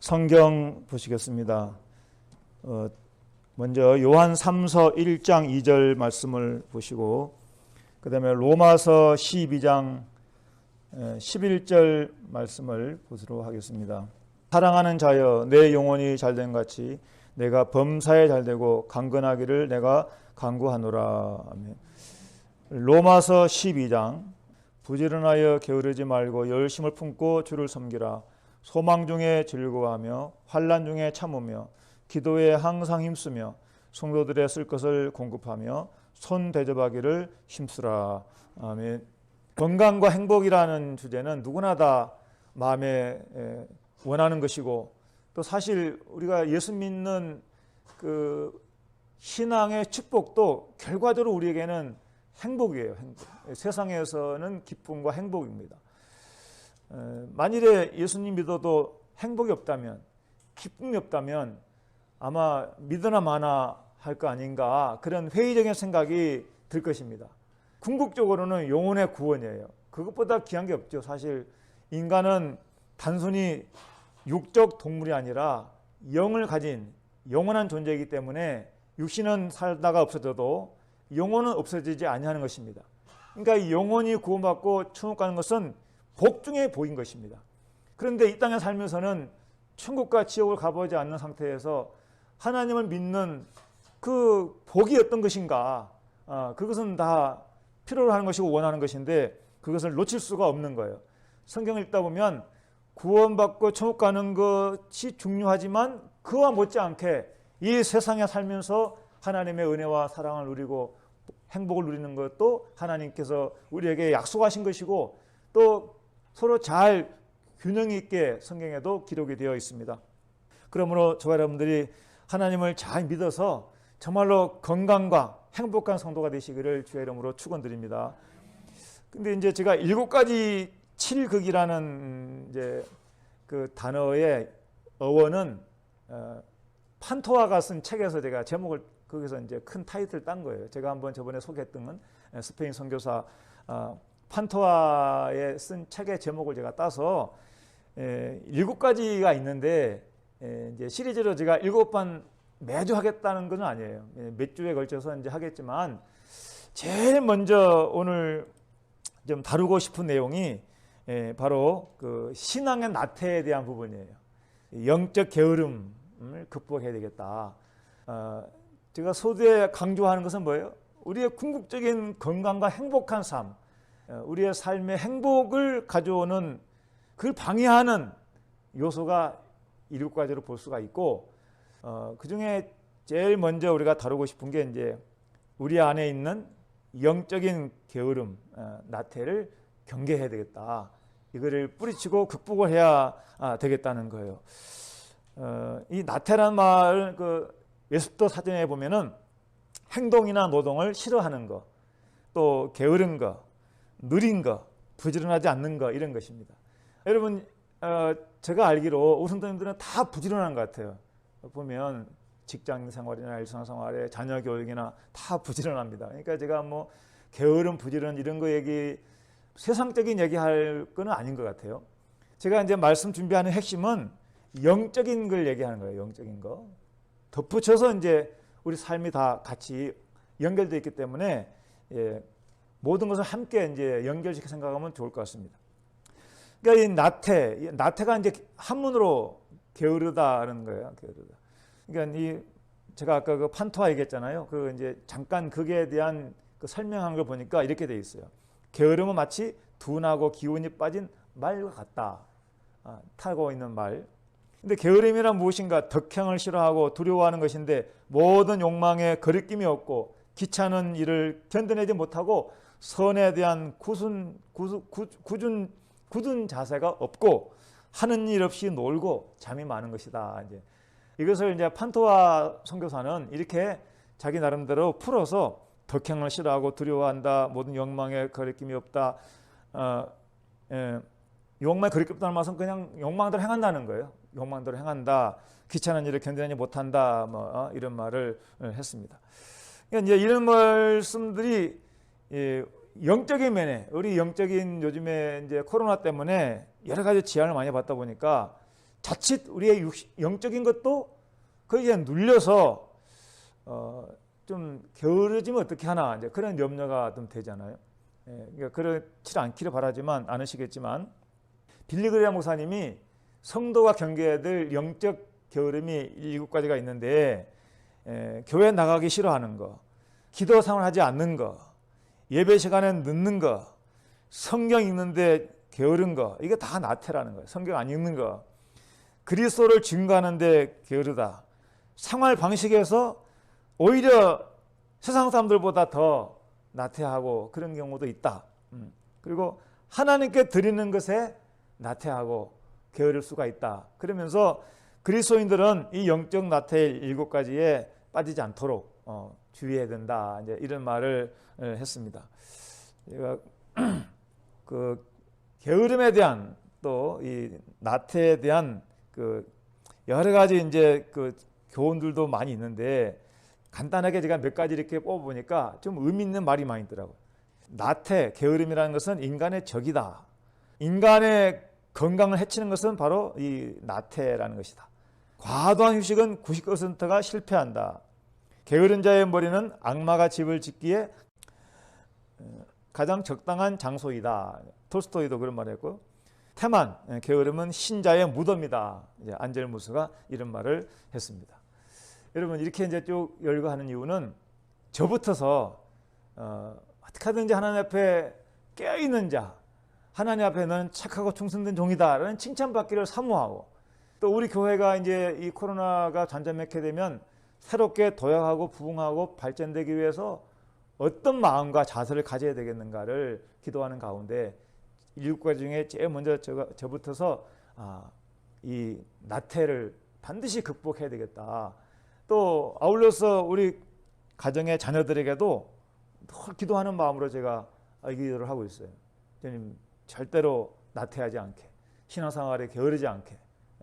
성경 보시겠습니다. 어, 먼저 요한 3서 1장 2절 말씀을 보시고 그 다음에 로마서 12장 11절 말씀을 보도록 하겠습니다. 사랑하는 자여 내 영혼이 잘된 같이 내가 범사에 잘되고 강건하기를 내가 강구하노라. 로마서 12장 부지런하여 게으르지 말고 열심을 품고 주를 섬기라. 소망 중에 즐거워하며 환난 중에 참으며 기도에 항상 힘쓰며 성도들의 쓸 것을 공급하며 손 대접하기를 힘쓰라. 아멘. 건강과 행복이라는 주제는 누구나 다 마음에 원하는 것이고 또 사실 우리가 예수 믿는 그 신앙의 축복도 결과적으로 우리에게는 행복이에요. 행복. 세상에서는 기쁨과 행복입니다. 만일에 예수님 믿어도 행복이 없다면 기쁨이 없다면 아마 믿으나 마나 할 거 아닌가 그런 회의적인 생각이 들 것입니다. 궁극적으로는 영혼의 구원이에요. 그것보다 귀한 게 없죠. 사실 인간은 단순히 육적 동물이 아니라 영을 가진 영원한 존재이기 때문에 육신은 살다가 없어져도 영혼은 없어지지 아니하는 것입니다. 그러니까 영혼이 구원받고 천국 가는 것은 복 중에 복인 것입니다. 그런데 이 땅에 살면서는 천국과 지옥을 가보지 않는 상태에서 하나님을 믿는 그 복이 어떤 것인가? 어, 그것은 다 필요로 하는 것이고 원하는 것인데 그것을 놓칠 수가 없는 거예요. 성경을 읽다 보면 구원받고 천국 가는 것이 중요하지만 그와 못지않게 이 세상에 살면서 하나님의 은혜와 사랑을 누리고 행복을 누리는 것도 하나님께서 우리에게 약속하신 것이고 또 서로 잘 균형 있게 성경에도 기록이 되어 있습니다. 그러므로 저와 여러분들이 하나님을 잘 믿어서 정말로 건강과 행복한 성도가 되시기를 주의 이름으로 축원드립니다. 근데 이제 제가 일곱 가지 칠극이라는 이제 그 단어의 어원은 어, 판토아가 쓴 책에서 제가 제목을 거기서 이제 큰 타이틀 딴 거예요. 제가 한번 저번에 소개했던 스페인 선교사 어, 판토아의 쓴 책의 제목을 제가 따서 에, 일곱 가지가 있는데 에, 이제 시리즈로 제가 일곱 번 매주 하겠다는 것은 아니에요. 몇 주에 걸쳐서 이제 하겠지만 제일 먼저 오늘 좀 다루고 싶은 내용이 에, 바로 그 신앙의 나태에 대한 부분이에요. 영적 게으름을 극복해야 되겠다. 어, 제가 소두에 강조하는 것은 뭐예요? 우리의 궁극적인 건강과 행복한 삶, 어, 우리의 삶의 행복을 가져오는 그걸 방해하는 요소가 일곱 가지로 볼 수가 있고 어, 그 중에 제일 먼저 우리가 다루고 싶은 게 이제 우리 안에 있는 영적인 게으름, 어, 나태를 경계해야 되겠다. 이거를 뿌리치고 극복을 해야 아, 되겠다는 거예요. 어, 이 나태란 말을 그 예습도 사전에 보면은 행동이나 노동을 싫어하는 거, 또 게으른 거, 느린 거, 부지런하지 않는 거 이런 것입니다. 여러분 어, 제가 알기로 우리 성도님들은 다 부지런한 것 같아요. 보면 직장 생활이나 일상 생활에 자녀 교육이나 다 부지런합니다. 그러니까 제가 뭐 게으름, 부지런 이런 거 얘기 세상적인 얘기할 거는 아닌 것 같아요. 제가 이제 말씀 준비하는 핵심은 영적인 걸 얘기하는 거예요. 영적인 거. 덧붙여서 이제 우리 삶이 다 같이 연결되어 있기 때문에 예, 모든 것을 함께 이제 연결시켜 생각하면 좋을 것 같습니다. 그러니까 이 나태, 나태가 이제 한문으로 게으르다는 거예요. 게으르다. 그러니까 이 제가 아까 그 판토아 얘기했잖아요. 그 이제 잠깐 그에 대한 그 설명한 걸 보니까 이렇게 돼 있어요. 게으름은 마치 둔하고 기운이 빠진 말과 같다. 아, 타고 있는 말. 근데 게으름이란 무엇인가? 덕행을 싫어하고 두려워하는 것인데 모든 욕망에 거리낌이 없고 귀찮은 일을 견뎌내지 못하고 선에 대한 굳은, 굳은, 굳은 자세가 없고 하는 일 없이 놀고 잠이 많은 것이다. 이제 이것을 이제 판토아 선교사는 이렇게 자기 나름대로 풀어서 덕행을 싫어하고 두려워한다. 모든 욕망에 거리낌이 없다. 어, 예, 욕망에 거리낌 없다는 말은 그냥 욕망대로 행한다는 거예요. 욕망대로 행한다. 귀찮은 일을 견디지 못한다. 뭐 어, 이런 말을 했습니다. 그러니까 이제 이런 말씀들이 예, 영적인 면에 우리 영적인 요즘에 이제 코로나 때문에 여러 가지 지향을 많이 받다 보니까 자칫 우리의 육시- 영적인 것도 거기에 눌려서 어, 좀 게으르지면 어떻게 하나 이제 그런 염려가 좀 되잖아요. 예, 그러니까 그렇지 않기를 바라지만 않으시겠지만 빌리그레아 목사님이 성도가 경계해야 될 영적 게으름이 일곱 가지가 있는데 에, 교회 나가기 싫어하는 거, 기도 생활하지 않는 거, 예배 시간에 늦는 거, 성경 읽는데 게으른 거, 이게 다 나태라는 거예요. 성경 안 읽는 거, 그리스도를 증거하는데 게으르다. 생활 방식에서 오히려 세상 사람들보다 더 나태하고 그런 경우도 있다. 음. 그리고 하나님께 드리는 것에 나태하고 게으를 수가 있다. 그러면서 그리스도인들은 이 영적 나태의 일곱 가지에 빠지지 않도록 어, 주의해야 된다. 이제 이런 말을 어, 했습니다. 제가 그 게으름에 대한 또 이 나태에 대한 그 여러 가지 이제 그 교훈들도 많이 있는데 간단하게 제가 몇 가지 이렇게 뽑아보니까 좀 의미 있는 말이 많이 있더라고요. 나태, 게으름이라는 것은 인간의 적이다. 인간의 건강을 해치는 것은 바로 이 나태라는 것이다. 과도한 휴식은 90%가 실패한다. 게으른 자의 머리는 악마가 집을 짓기에 어, 가장 적당한 장소이다. 톨스토이도 그런 말을 했고 예, 게으름은 신자의 무덤이다. 이제 안젤무스가 이런 말을 했습니다. 여러분 이렇게 이제 쭉 열고 하는 이유는 저부터서 어, 어떻게 하든지 하나님 앞에 깨어 있는 자, 하나님 앞에는 착하고 충성된 종이다라는 칭찬받기를 사모하고 또 우리 교회가 이제 이 코로나가 잔잔맥게 되면 새롭게 도약하고 부흥하고 발전되기 위해서 어떤 마음과 자세를 가져야 되겠는가를 기도하는 가운데 일곱 가지 중에 제일 먼저 저, 저 부터서 아, 이 나태를 반드시 극복해야 되겠다. 또 아울러서 우리 가정의 자녀들에게도 늘 기도하는 마음으로 제가 이 기도를 하고 있어요. 주님 절대로 나태하지 않게 신앙생활에 게으르지 않게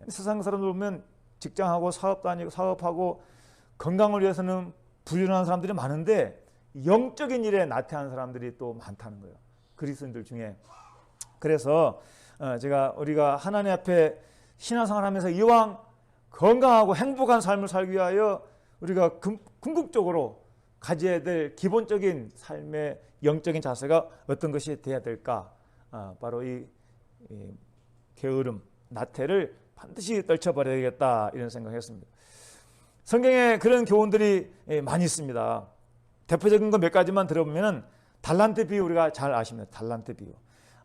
세상 사람들 보면 직장하고 사업 다니고 사업하고 건강을 위해서는 부지런한 사람들이 많은데 영적인 일에 나태한 사람들이 또 많다는 거예요. 그리스도인들 중에 그래서 어, 제가 우리가 하나님 앞에 신앙생활 하면서 이왕 건강하고 행복한 삶을 살기 위하여 우리가 금- 궁극적으로 가져야 될 기본적인 삶의 영적인 자세가 어떤 것이 돼야 될까? 아, 바로 이, 이 게으름, 나태를 반드시 떨쳐버려야겠다 이런 생각했습니다. 성경에 그런 교훈들이 예, 많이 있습니다. 대표적인 거 몇 가지만 들어보면은 달란트 비유 우리가 잘 아십니다. 달란트 비유.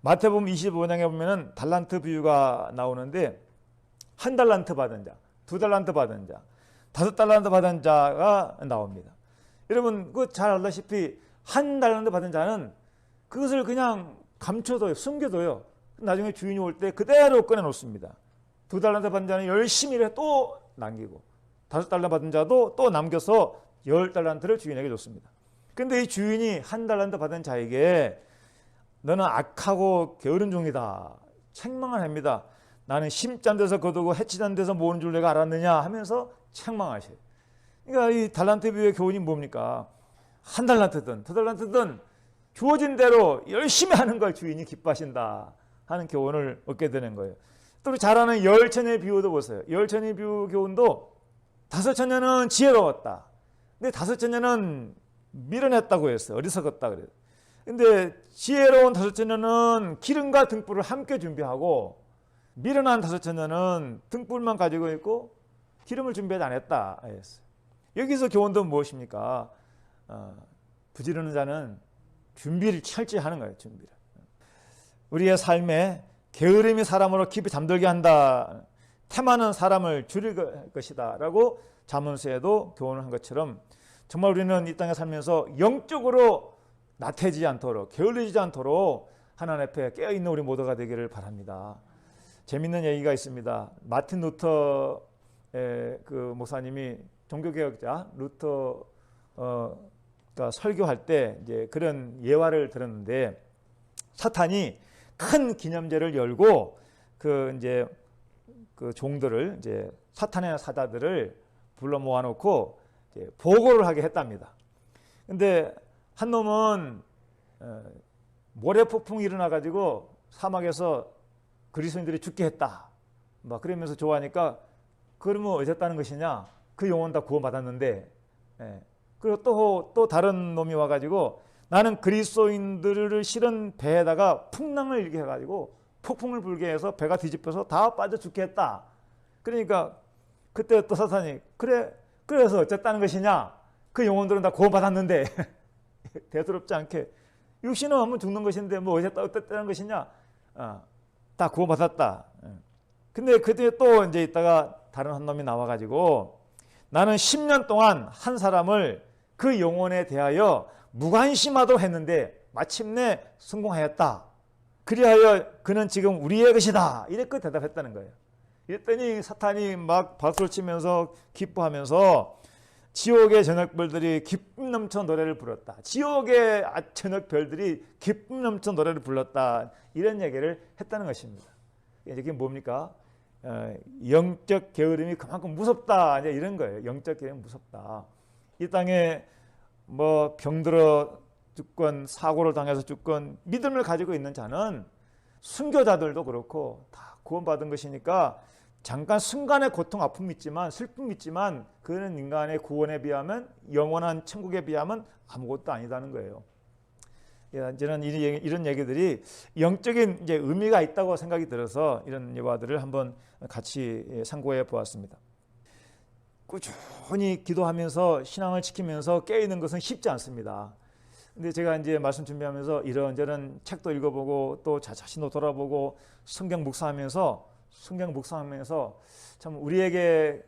마태복음 25장에 보면은 달란트 비유가 나오는데 한 달란트 받은 자, 두 달란트 받은 자, 다섯 달란트 받은 자가 나옵니다. 여러분 그 잘 알다시피 한 달란트 받은 자는 그것을 그냥 감춰둬요, 숨겨둬요. 나중에 주인이 올 때 그대로 꺼내 놓습니다. 두 달란트 받은 자는 열심히 또 남기고 다섯 달란트 받은 자도 또 남겨서 열 달란트를 주인에게 줬습니다. 근데 이 주인이 한 달란트 받은 자에게 너는 악하고 게으른 종이다. 책망을 합니다. 나는 심짠 데서 거두고 해치잔 데서 모으는 줄 내가 알았느냐 하면서 책망하셔요. 그러니까 이 달란트 비유의 교훈이 뭡니까? 한 달란트든 두 달란트든 주어진 대로 열심히 하는 걸 주인이 기뻐하신다 하는 교훈을 얻게 되는 거예요. 또 잘 아는 열처녀의 비유도 보세요. 열처녀의 비유 교훈도 다섯 처녀는 지혜로웠다. 근데 다섯 처녀는 밀어냈다고 했어요. 어리석었다 그래요. 근데 지혜로운 다섯 처녀는 기름과 등불을 함께 준비하고 미련한 다섯 처녀는 등불만 가지고 있고 기름을 준비하지 않았다 했어요. 여기서 교훈도 무엇입니까? 어, 부지런한 자는 준비를 철저하는 거예요. 준비를. 우리의 삶에 게으름이 사람으로 깊이 잠들게 한다. 태만은 사람을 줄일 것이다 라고 자문서에도 교훈을 한 것처럼 정말 우리는 이 땅에 살면서 영적으로 나태지 않도록 게을리지 않도록 하나님 앞에 깨어 있는 우리 모두가 되기를 바랍니다. 재밌는 얘기가 있습니다. 마틴 루터의 그 목사님이 종교개혁자 루터가 설교할 때 이제 그런 예화를 들었는데 사탄이 큰 기념제를 열고 그 이제 그 종들을 이제 사탄의 사자들을 불러 모아놓고 보고를 하게 했답니다. 근데 한 놈은 어, 모래 폭풍이 일어나 가지고 사막에서 그리스도인들이 죽게 했다. 막 그러면서 좋아하니까 그러면 어쨌다는 것이냐? 그 영혼 다 구원받았는데 예. 그리고 또, 또 다른 놈이 와가지고 나는 그리스도인들을 실은 배에다가 풍랑을 일게 해가지고 폭풍을 불게 해서 배가 뒤집혀서 다 빠져 죽겠다. 그러니까 그때 또 사탄이 그래 그래서 어쨌다는 것이냐? 그 영혼들은 다 구원받았는데 대수롭지 않게 육신은 하면 죽는 것인데 뭐 어쨌다 어쨌다는 것이냐? 아, 다 구원받았다. 예. 근데 그때 또 이제 있다가 다른 한 놈이 나와가지고 나는 10년 동안 한 사람을 그 영혼에 대하여 무관심하도록 했는데 마침내 성공하였다. 그리하여 그는 지금 우리의 것이다. 이렇게 대답했다는 거예요. 이랬더니 사탄이 막 박수를 치면서 기뻐하면서 지옥의 저녁별들이 기쁨 넘쳐 노래를 불렀다. 지옥의 아- 저녁별들이 기쁨 넘쳐 노래를 불렀다. 이런 얘기를 했다는 것입니다. 이게 뭡니까? 어, 영적 게으름이 그만큼 무섭다. 이제 이런 거예요. 영적 게으름 무섭다. 이 땅에 뭐 병들어 죽건 사고를 당해서 죽건 믿음을 가지고 있는 자는 순교자들도 그렇고 다 구원받은 것이니까 잠깐 순간의 고통 아픔이 있지만 슬픔이 있지만 그는 인간의 구원에 비하면 영원한 천국에 비하면 아무것도 아니다는 거예요. 예, 저는 이 얘기- 이런 얘기들이 영적인 이제 의미가 있다고 생각이 들어서 이런 예화들을 한번 같이 예, 상고해 보았습니다. 꾸준히 기도하면서 신앙을 지키면서 깨있는 것은 쉽지 않습니다. 근데 제가 이제 말씀 준비하면서 이런저런 책도 읽어보고 또 자- 자신도 돌아보고 성경 묵상하면서 성경 묵상하면서 참 우리에게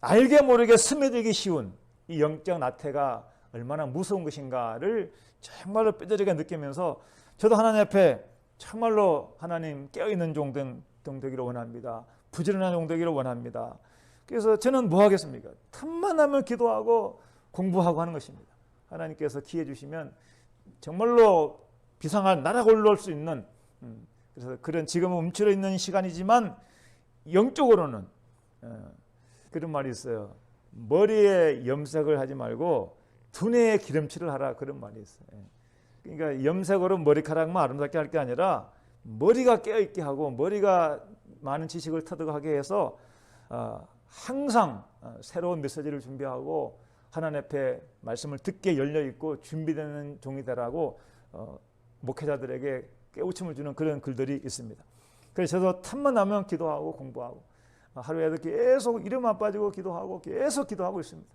알게 모르게 스며들기 쉬운 이 영적 나태가 얼마나 무서운 것인가를 정말로 뼈저리게 느끼면서 저도 하나님 앞에 정말로 하나님 깨어있는 종된 종되기를 원합니다. 부지런한 종 되기를 원합니다. 그래서 저는 뭐 하겠습니까? 틈만 나면 기도하고 공부하고 하는 것입니다. 하나님께서 기회 주시면 정말로 비상할 나락 올라올 수 있는 음, 그래서 그런 지금은 움츠러 있는 시간이지만 영적으로는 어, 그런 말이 있어요. 머리에 염색을 하지 말고 두뇌에 기름칠을 하라 그런 말이 있어요. 예. 그러니까 염색으로 머리카락만 아름답게 할 게 아니라 머리가 깨어 있게 하고 머리가 많은 지식을 터득하게 해서 어, 항상 어, 새로운 메시지를 준비하고 하나님 앞에 말씀을 듣게 열려 있고 준비되는 종이 되라고 어, 목회자들에게 깨우침을 주는 그런 글들이 있습니다. 그래서 저도 틈만 나면 기도하고 공부하고 어, 하루에도 계속 이름만 빠지고 기도하고 계속 기도하고 있습니다.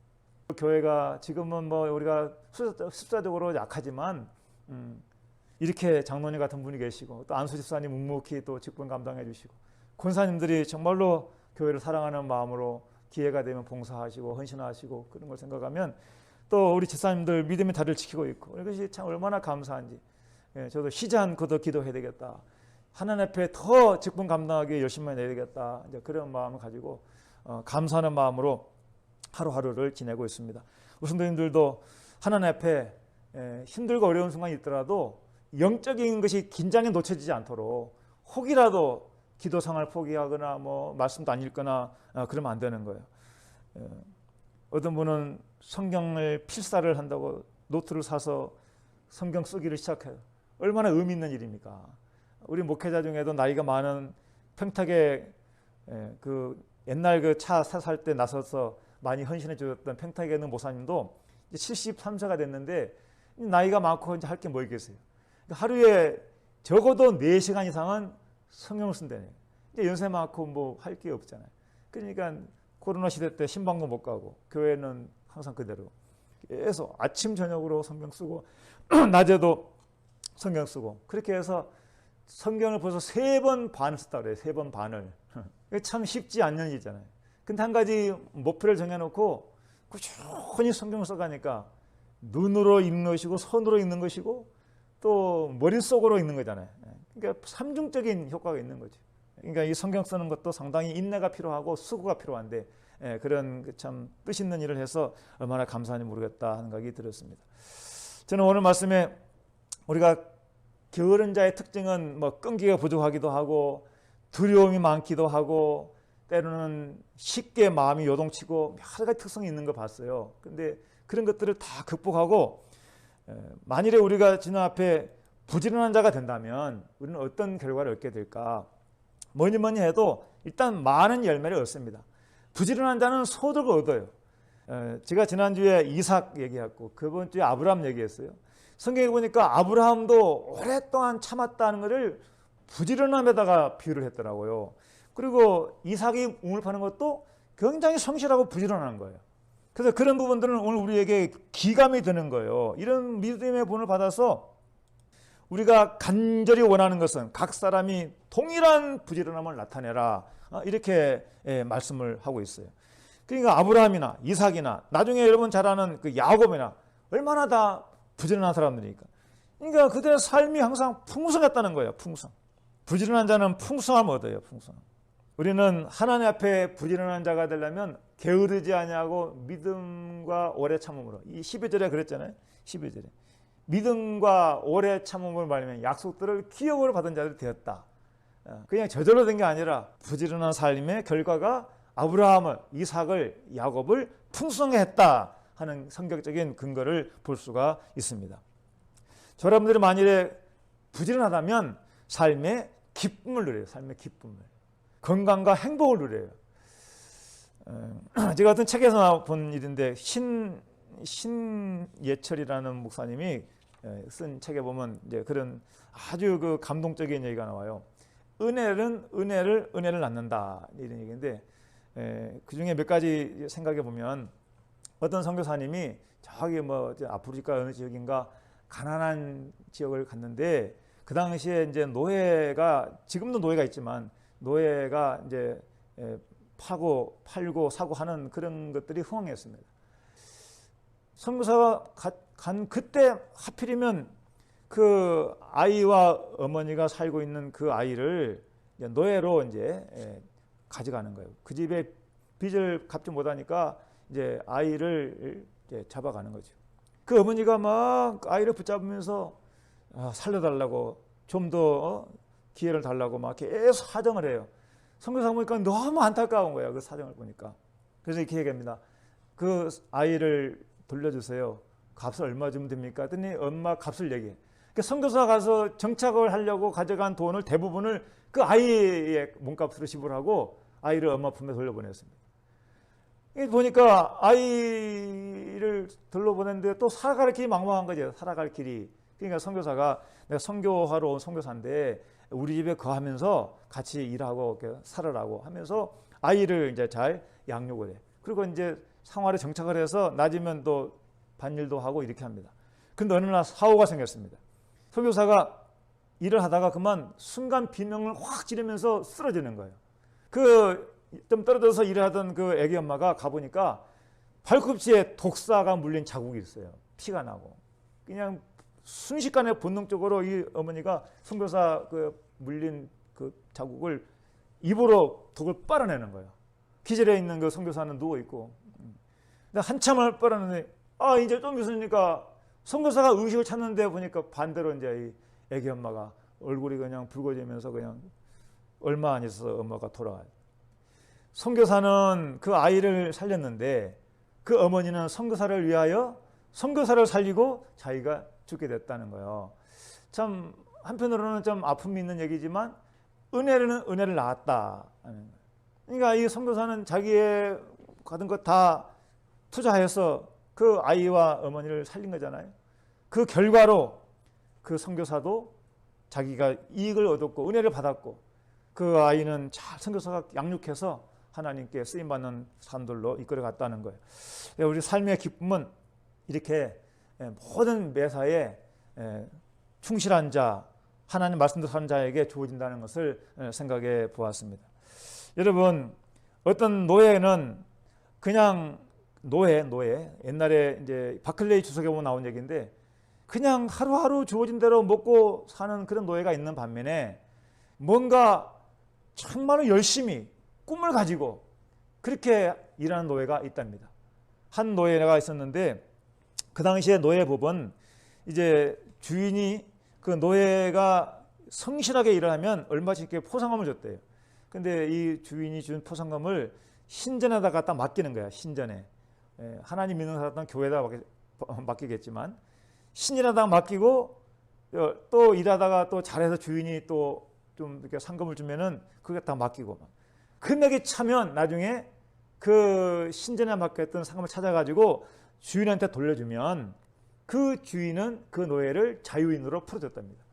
교회가 지금은 뭐 우리가 숫자, 숫자적으로 약하지만 음, 이렇게 장로님 같은 분이 계시고 또 안수 집사님 묵묵히 또 직분 감당해 주시고 권사님들이 정말로 교회를 사랑하는 마음으로 기회가 되면 봉사하시고 헌신하시고 그런 걸 생각하면 또 우리 집사님들 믿음의 다리를 지키고 있고 이것이 참 얼마나 감사한지 예, 저도 쉬지 않고 더 기도해야 되겠다. 하나님 앞에 더 직분 감당하기 열심히 해야 되겠다. 이제 그런 마음을 가지고 어, 감사하는 마음으로 하루하루를 지내고 있습니다. 우리 성도님들도 하나님 앞에 에, 힘들고 어려운 순간이 있더라도 영적인 것이 긴장에 놓쳐지지 않도록 혹이라도 기도 상을 포기하거나 뭐 말씀도 안 읽거나 어, 그러면 안 되는 거예요. 에, 어떤 분은 성경을 필사를 한다고 노트를 사서 성경 쓰기를 시작해요. 얼마나 의미 있는 일입니까? 우리 목회자 중에도 나이가 많은 평택에 에, 그 옛날 그 차 살 때 나서서 많이 헌신해 주셨던 평택에 있는 모사님도 이제 73세가 됐는데 나이가 많고 이제 할 게 뭐 있겠어요. 그러니까 하루에 적어도 4시간 이상은 성경을 쓴다네. 이제 연세 많고 뭐 할 게 없잖아요. 그러니까 코로나 시대 때 신방도 못 가고 교회는 항상 그대로 계속 아침 저녁으로 성경 쓰고 낮에도 성경 쓰고 그렇게 해서 성경을 벌써 세 번 반을 썼다 그래요. 세 번 반을. 참 쉽지 않는 일이잖아요. 근데 한 가지 목표를 정해놓고 꾸준히 성경을 써가니까 눈으로 읽는 것이고 손으로 읽는 것이고 또 머릿속으로 읽는 거잖아요. 그러니까 삼중적인 효과가 있는 거죠. 그러니까 이 성경 쓰는 것도 상당히 인내가 필요하고 수고가 필요한데 예, 그런 그참 뜻 있는 일을 해서 얼마나 감사한지 모르겠다 하는 생각이 들었습니다. 저는 오늘 말씀에 우리가 게으른 자의 특징은 뭐 끈기가 부족하기도 하고 두려움이 많기도 하고 때로는 쉽게 마음이 요동치고 여러 가지 특성이 있는 거 봤어요. 근데 그런 것들을 다 극복하고 에, 만일에 우리가 주님 앞에 부지런한 자가 된다면 우리는 어떤 결과를 얻게 될까? 뭐니 뭐니 해도 일단 많은 열매를 얻습니다. 부지런한 자는 소득을 얻어요. 에, 제가 지난주에 이삭 얘기했고 그번 주에 아브라함 얘기했어요. 성경에 보니까 아브라함도 오랫동안 참았다는 것을 부지런함에다가 비유를 했더라고요. 그리고 이삭이 우물 파는 것도 굉장히 성실하고 부지런한 거예요. 그래서 그런 부분들은 오늘 우리에게 기감이 드는 거예요. 이런 믿음의 본을 받아서 우리가 간절히 원하는 것은 각 사람이 동일한 부지런함을 나타내라. 어, 이렇게 예, 말씀을 하고 있어요. 그러니까 아브라함이나 이삭이나 나중에 여러분 잘 아는 그 야곱이나 얼마나 다 부지런한 사람들이니까. 그러니까 그들의 삶이 항상 풍성했다는 거예요. 풍성. 부지런한 자는 풍성함 얻어요. 풍성. 우리는 하나님 앞에 부지런한 자가 되려면 게으르지 아니하고 믿음과 오래 참음으로 이 12절에 그랬잖아요. 12절에 믿음과 오래 참음을 말하면 약속들을 기업으로 받은 자들이 되었다. 어, 그냥 저절로 된 게 아니라 부지런한 삶의 결과가 아브라함을 이삭을 야곱을 풍성해 했다 하는 성격적인 근거를 볼 수가 있습니다. 여러분들이 만일에 부지런하다면 삶의 기쁨을 누려요. 삶의 기쁨을. 건강과 행복을 누려요. 어, 제가 어떤 책에서 본 일인데 신 신예철이라는 목사님이 쓴 책에 보면 이제 그런 아주 그 감동적인 얘기가 나와요. 은혜는 은혜를 은혜를 낳는다 이런 얘기인데 그 중에 몇 가지 생각해 보면 어떤 선교사님이 저기 뭐 아프리카 어느 지역인가 가난한 지역을 갔는데 그 당시에 이제 노예가 지금도 노예가 있지만 노예가 이제 파고 팔고 사고 하는 그런 것들이 흥황했습니다. 선교사가 간 그때 하필이면 그 아이와 어머니가 살고 있는 그 아이를 노예로 이제 가져가는 거예요. 그 집에 빚을 갚지 못하니까 이제 아이를 이제 잡아가는 거죠. 그 어머니가 막 아이를 붙잡으면서 아, 살려달라고 좀더 어, 기회를 달라고 막 계속 사정을 해요. 선교사 보니까 너무 안타까운 거야. 그 사정을 보니까. 그래서 이렇게 얘기합니다. 그 아이를 돌려주세요. 값을 얼마 주면 됩니까? 했더니 엄마 값을 얘기해. 그러니까 선교사 가서 정착을 하려고 가져간 돈을 대부분을 그 아이의 몸값으로 지불하고 아이를 엄마 품에 돌려보냈습니다. 보니까 아이를 돌려보냈는데 또 살아갈 길이 망망한 거죠. 살아갈 길이. 그러니까 선교사가 내가 선교하러 온 선교사인데 우리 집에 거하면서 같이 일하고 살으라고 하면서 아이를 이제 잘 양육을 해. 그리고 이제 상활에 정착을 해서 낮이면 또 반일도 하고 이렇게 합니다. 근데 어느 날 사고가 생겼습니다. 선교사가 일을 하다가 그만 순간 비명을 확 지르면서 쓰러지는 거예요. 그 좀 떨어져서 일하던 그 애기 엄마가 가보니까 발꿈치에 독사가 물린 자국이 있어요. 피가 나고. 그냥 순식간에 본능적으로 이 어머니가 선교사 그 물린 그 자국을 입으로 독을 빨아내는 거예요. 기절해 있는 그 선교사는 누워 있고. 한참을 빨아내는데 아 이제 좀 있으니까 선교사가 의식을 찾는데 보니까 반대로 이제 이 애기 엄마가 얼굴이 그냥 붉어지면서 그냥 얼마 안 있어서 엄마가 돌아가요. 선교사는 그 아이를 살렸는데 그 어머니는 선교사를 위하여 선교사를 살리고 자기가 죽게 됐다는 거예요. 참 한편으로는 좀 아픔이 있는 얘기지만 은혜는 은혜를 낳았다. 그러니까 이 선교사는 자기의 가진 것다 투자해서 그 아이와 어머니를 살린 거잖아요. 그 결과로 그 선교사도 자기가 이익을 얻었고 은혜를 받았고 그 아이는 잘 선교사가 양육해서 하나님께 쓰임 받는 사람들로 이끌어 갔다는 거예요. 우리 삶의 기쁨은 이렇게 모든 매사에 충실한 자, 하나님 말씀대로 사는 자에게 주어진다는 것을 생각해 보았습니다. 여러분, 어떤 노예는 그냥 노예, 노예. 옛날에 이제 바클레이 주석에 보면 나온 얘기인데 그냥 하루하루 주어진 대로 먹고 사는 그런 노예가 있는 반면에 뭔가 정말로 열심히 꿈을 가지고 그렇게 일하는 노예가 있답니다. 한 노예가 있었는데 그 당시에 노예법은 이제 주인이 그 노예가 성실하게 일을 하면 얼마씩 이렇게 포상금을 줬대요. 근데 이 주인이 준 포상금을 신전에다 갖다 맡기는 거야. 신전에. 예, 하나님 믿는 사람 교회에다 맡기겠지만 신이라다 맡기고 어, 또 일하다가 또 잘해서 주인이 또 좀 이렇게 상금을 주면은 그게 다 맡기고 금액이 차면 나중에 그 신전에 맡겼던 상금을 찾아가지고 주인한테 돌려주면 그 주인은 그 노예를 자유인으로 풀어줬답니다.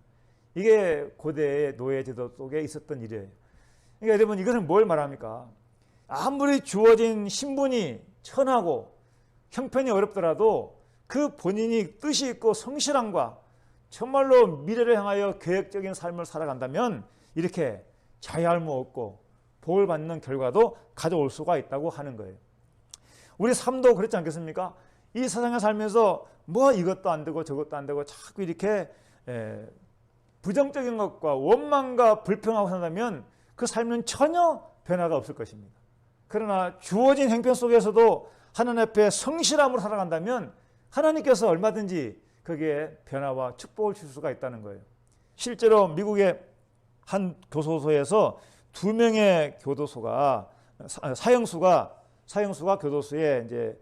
이게 고대의 노예 제도 속에 있었던 일이에요. 그러니까 여러분 이것은 뭘 말합니까? 아무리 주어진 신분이 천하고 형편이 어렵더라도 그 본인이 뜻이 있고 성실함과 정말로 미래를 향하여 계획적인 삶을 살아간다면 이렇게 자유할무 없고 복을 받는 결과도 가져올 수가 있다고 하는 거예요. 우리 삶도 그렇지 않겠습니까? 이 세상에 살면서 뭐 이것도 안 되고 저것도 안 되고 자꾸 이렇게 에, 부정적인 것과 원망과 불평하고 산다면 그 삶은 전혀 변화가 없을 것입니다. 그러나 주어진 행편 속에서도 하나님 앞에 성실함으로 살아간다면 하나님께서 얼마든지 거기에 변화와 축복을 줄 수가 있다는 거예요. 실제로 미국의 한 교도소에서 두 명의 교도소가 사형수가 사형수가 교도소에 이제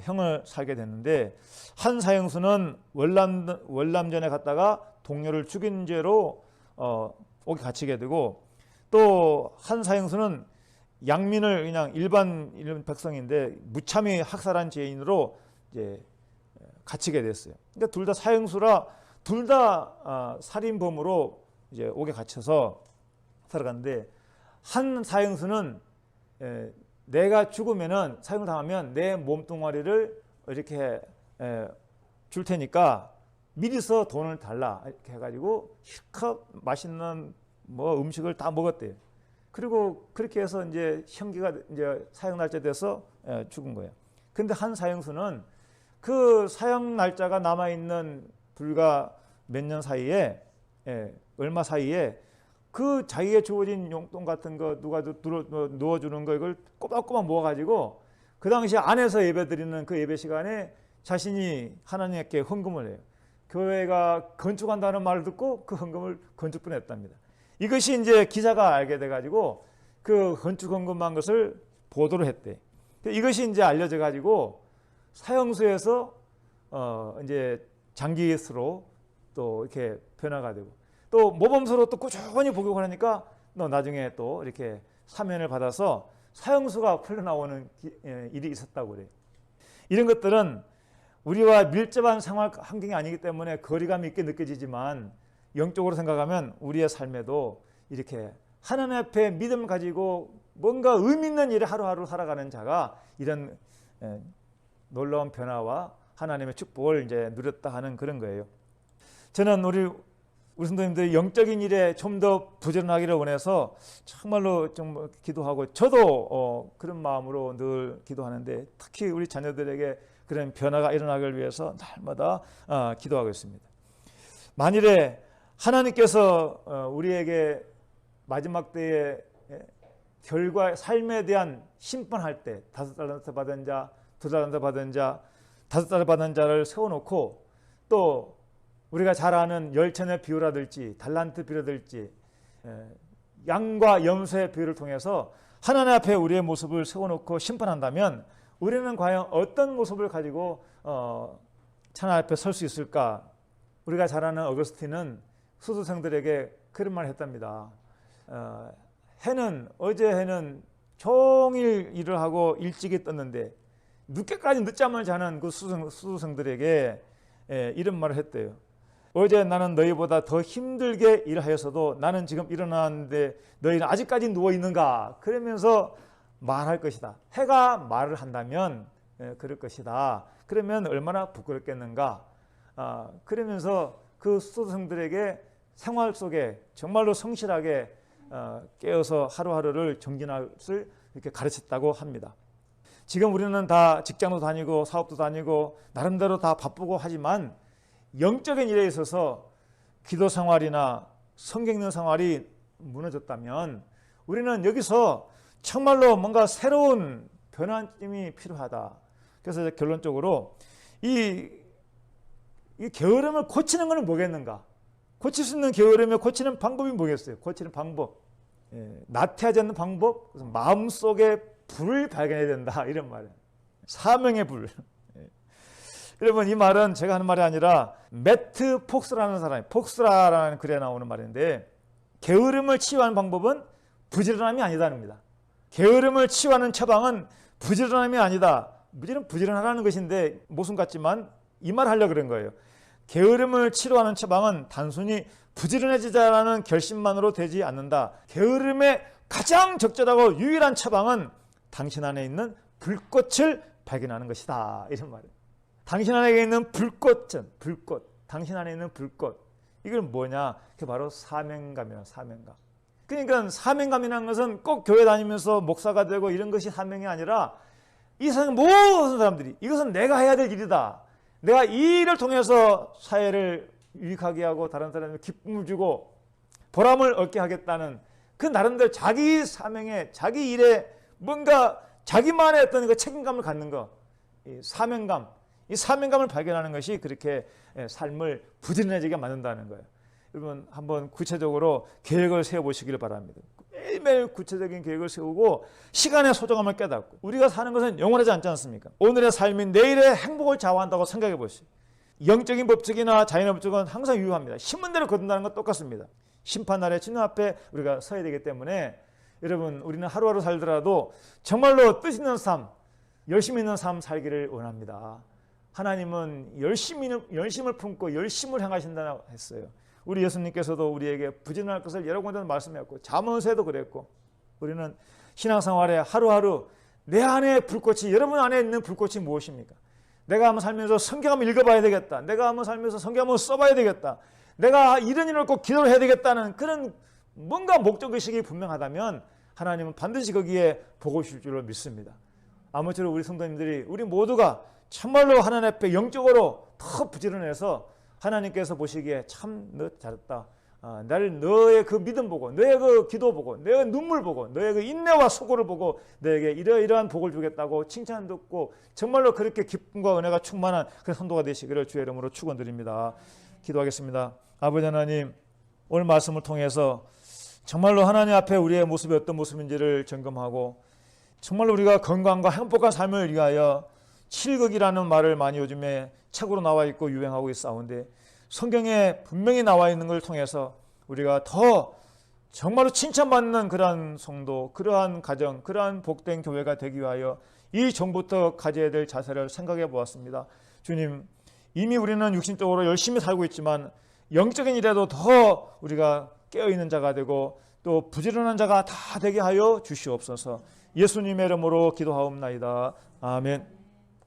형을 살게 됐는데 한 사형수는 월남 월남전에 갔다가 동료를 죽인 죄로 어, 옥에 갇히게 되고 또 한 사형수는 양민을 그냥 일반 백성인데 무참히 학살한 죄인으로 이제 갇히게 됐어요. 근데 둘 다 사형수라 둘다 아, 살인범으로 이제 옥에 갇혀서 살아갔는데 한 사형수는 에, 내가 죽으면은 사형을 당하면 내 몸뚱아리를 이렇게 에, 줄 테니까 미리서 돈을 달라 이렇게 해가지고 실컷 맛있는 뭐 음식을 다 먹었대요. 그리고 그렇게 해서 이제 형기가 이제 사형 날짜 돼서 에, 죽은 거예요. 근데 한 사형수는 그 사형 날짜가 남아 있는 불과 몇 년 사이에 예, 얼마 사이에 그 자기가 주어진 용돈 같은 거 누가 누워 주는 거 이걸 꼬박꼬박 모아 가지고 그 당시 안에서 예배 드리는 그 예배 시간에 자신이 하나님께 헌금을 해요. 교회가 건축한다는 말을 듣고 그 헌금을 건축분에 했답니다. 이것이 이제 기자가 알게 돼가지고 그 건축 헌금한 것을 보도를 했대. 이것이 이제 알려져 가지고 사형수에서 어 이제 장기수로 또 이렇게 변화가 되고 또 모범수로 또 꾸준히 복역을 하니까 너 나중에 또 이렇게 사면을 받아서 사형수가 풀려나오는 예, 일이 있었다고 그래요. 이런 것들은 우리와 밀접한 생활 환경이 아니기 때문에 거리감이 있게 느껴지지만 영적으로 생각하면 우리의 삶에도 이렇게 하나님 앞에 믿음 가지고 뭔가 의미 있는 일을 하루하루 살아가는 자가 이런 예, 놀라운 변화와 하나님의 축복을 이제 누렸다 하는 그런 거예요. 저는 우리 우리 성도님들이 영적인 일에 좀 더 부지런하기를 원해서 정말로 좀 기도하고 저도 어 그런 마음으로 늘 기도하는데 특히 우리 자녀들에게 그런 변화가 일어나기 위해서 날마다 어 기도하고 있습니다. 만일에 하나님께서 어 우리에게 마지막 때에 결과 삶에 대한 심판할 때 다섯 달란트 받은 자, 두 달란트 받은 자, 다섯 달 받은 자를 세워놓고 또 우리가 잘 아는 열천의 비유라든지 달란트 비유라든지 양과 염소의 비유를 통해서 하나님 앞에 우리의 모습을 세워놓고 심판한다면 우리는 과연 어떤 모습을 가지고 어, 하나님 앞에 설 수 있을까? 우리가 잘 아는 어거스틴은 수도생들에게 그런 말을 했답니다. 어, 해는 어제 해는 종일 일을 하고 일찍이 떴는데 늦게까지 늦잠을 자는 그 수도생, 수도생들에게 예, 이런 말을 했대요. 어제 나는 너희보다 더 힘들게 일하였어도 나는 지금 일어났는데 너희는 아직까지 누워 있는가? 그러면서 말할 것이다. 해가 말을 한다면 예, 그럴 것이다. 그러면 얼마나 부끄럽겠는가? 아, 그러면서 그 수도생들에게 생활 속에 정말로 성실하게 어, 깨어서 하루하루를 정진할 수 이렇게 가르쳤다고 합니다. 지금 우리는 다 직장도 다니고 사업도 다니고 나름대로 다 바쁘고 하지만 영적인 일에 있어서 기도 생활이나 성경 읽는 생활이 무너졌다면 우리는 여기서 정말로 뭔가 새로운 변화점이 필요하다. 그래서 결론적으로 이, 이 게으름을 고치는 것은 뭐겠는가? 고칠 수 있는 게으름을 고치는 방법이 뭐겠어요? 고치는 방법. 예, 나태하지 않는 방법. 그래서 마음속에 불을 발견해야 된다. 이런 말이에요. 사명의 불. 여러분 이 말은 제가 하는 말이 아니라 매트 폭스라는 사람이 폭스라라는 글에 나오는 말인데 게으름을 치유하는 방법은 부지런함이 아니다입니다. 게으름을 치유하는 처방은 부지런함이 아니다. 무지런 부지런하라는 것인데 모순 같지만 이 말 하려 그런 거예요. 게으름을 치료하는 처방은 단순히 부지런해지자라는 결심만으로 되지 않는다. 게으름의 가장 적절하고 유일한 처방은 당신 안에 있는 불꽃을 발견하는 것이다. 이런 말이에요. 당신 안에 있는 불꽃은 불꽃. 당신 안에 있는 불꽃. 이건 뭐냐? 그게 바로 사명감이야. 사명감. 그러니까 사명감이라는 것은 꼭 교회 다니면서 목사가 되고 이런 것이 사명이 아니라 이 세상 모든 사람들이 이것은 내가 해야 될 일이다. 내가 이 일을 통해서 사회를 유익하게 하고 다른 사람에게 기쁨을 주고 보람을 얻게 하겠다는 그 나름대로 자기 사명에 자기 일에 뭔가 자기만의 어떤 그 책임감을 갖는 거, 이 사명감, 이 사명감을 발견하는 것이 그렇게 예, 삶을 부지런해지게 만든다는 거예요. 여러분 한번 구체적으로 계획을 세워보시기를 바랍니다. 매일매일 구체적인 계획을 세우고 시간의 소중함을 깨닫고 우리가 사는 것은 영원하지 않지 않습니까? 오늘의 삶이 내일의 행복을 좌우한다고 생각해 보시오. 영적인 법칙이나 자연의 법칙은 항상 유효합니다. 신문대로 거둔다는 건 똑같습니다. 심판날에 주님 앞에 우리가 서야 되기 때문에 여러분 우리는 하루하루 살더라도 정말로 뜻 있는 삶, 열심 있는 삶 살기를 원합니다. 하나님은 열심히, 열심을 품고 열심을 행하신다고 했어요. 우리 예수님께서도 우리에게 부진할 것을 여러 군데 말씀했고 잠언에도 그랬고 우리는 신앙생활에 하루하루 내 안에 불꽃이 여러분 안에 있는 불꽃이 무엇입니까? 내가 한번 살면서 성경 한번 읽어봐야 되겠다. 내가 한번 살면서 성경 한번 써봐야 되겠다. 내가 이런 일을 꼭 기도를 해야 되겠다는 그런 뭔가 목적의식이 분명하다면 하나님은 반드시 거기에 보고 주실 줄로 믿습니다. 아무쪼록 우리 성도님들이 우리 모두가 참말로 하나님 앞에 영적으로 더 부지런해서 하나님께서 보시기에 참 너 잘했다. 아, 나를 너의 그 믿음 보고 너의 그 기도 보고 너의 눈물 보고 너의 그 인내와 수고를 보고 너에게 이러이러한 복을 주겠다고 칭찬 듣고 정말로 그렇게 기쁨과 은혜가 충만한 그 선도가 되시기를 주의 이름으로 축원드립니다. 기도하겠습니다. 아버지 하나님 오늘 말씀을 통해서 정말로 하나님 앞에 우리의 모습이 어떤 모습인지를 점검하고 정말로 우리가 건강과 행복한 삶을 위하여 칠극이라는 말을 많이 요즘에 책으로 나와 있고 유행하고 있사온데 성경에 분명히 나와 있는 걸 통해서 우리가 더 정말로 칭찬받는 그러한 성도, 그러한 가정, 그러한 복된 교회가 되기 위하여 이 전부터 가져야 될 자세를 생각해 보았습니다. 주님, 이미 우리는 육신적으로 열심히 살고 있지만 영적인 일에도 더 우리가 깨어 있는 자가 되고 또 부지런한 자가 다 되게 하여 주시옵소서. 예수님의 이름으로 기도하옵나이다. 아멘.